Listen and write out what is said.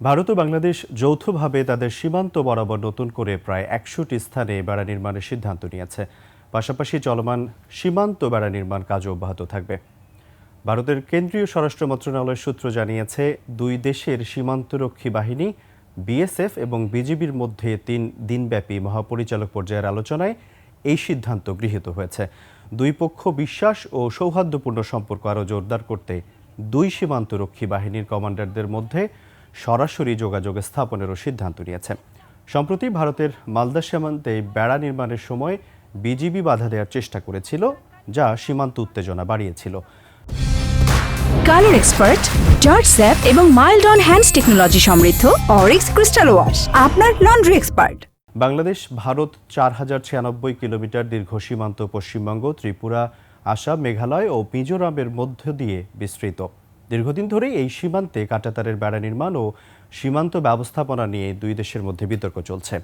ভারত ও বাংলাদেশ যৌথভাবে তাদের সীমান্ত বরাবর নতুন করে প্রায় একশোটি স্থানে বেড়া নির্মাণের সিদ্ধান্ত নিয়েছে। পাশাপাশি চলমান সীমান্ত বেড়া নির্মাণ কাজও অব্যাহত থাকবে। ভারতের কেন্দ্রীয় স্বরাষ্ট্র মন্ত্রণালয়ের সূত্র জানিয়েছে, দুই দেশের সীমান্তরক্ষী বাহিনী, বিএসএফ এবং বিজিবির মধ্যে তিন দিনব্যাপী মহাপরিচালক পর্যায়ের আলোচনায় এই সিদ্ধান্ত গৃহীত হয়েছে। দুই পক্ষ বিশ্বাস ও সৌহার্দ্যপূর্ণ সম্পর্ক আরও জোরদার করতে দুই সীমান্তরক্ষী বাহিনীর কমান্ডারদের মধ্যে সরাসরি যোগাযোগ স্থাপনেরও সিদ্ধান্ত নিয়েছে। সম্প্রতি ভারতের মালদা সীমান্তে বেড়া নির্মাণের সময় বিজিবি বাধা দেওয়ার চেষ্টা করেছিল যা সীমান্ত উত্তেজনা বাড়িয়েছিল। কালার এক্সপার্ট জর্জ স্যাপ এবং মাইল্ড অন হ্যান্ডস টেকনোলজি সমৃদ্ধ অরিক্স ক্রিস্টাল ওয়াশ আপনার লন্ড্রি এক্সপার্ট। বাংলাদেশ ভারত চার হাজার ছিয়ানব্বই কিলোমিটার দীর্ঘ সীমান্ত পশ্চিমবঙ্গ ত্রিপুরা আসাম মেঘালয় ও মিজোরামের মধ্য দিয়ে বিস্তৃত। দীর্ঘদিন ধরেই এই সীমান্তে কাঁটাতারের বেড়া নির্মাণ ও সীমান্ত ব্যবস্থাপনা নিয়ে দুই দেশের মধ্যে বিতর্ক চলছে।